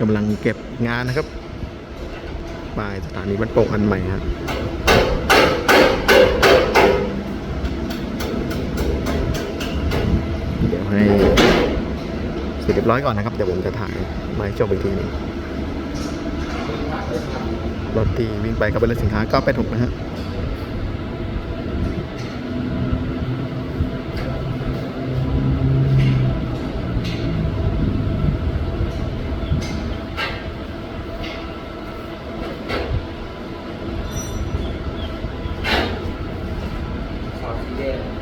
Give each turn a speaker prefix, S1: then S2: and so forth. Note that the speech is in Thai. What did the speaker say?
S1: กำลังเก็บงานนะครับป้ายสถานีบ้านโป่งอันใหม่ฮะเดี๋ยวให้เสร็จเรียบร้อยก่อนนะครับ เดี๋ยวผมจะถ่ายมาให้ชมอีกทีนึงรถที่วิ่งไปก็เป็นรถสินค้า986นะฮะ Yeah.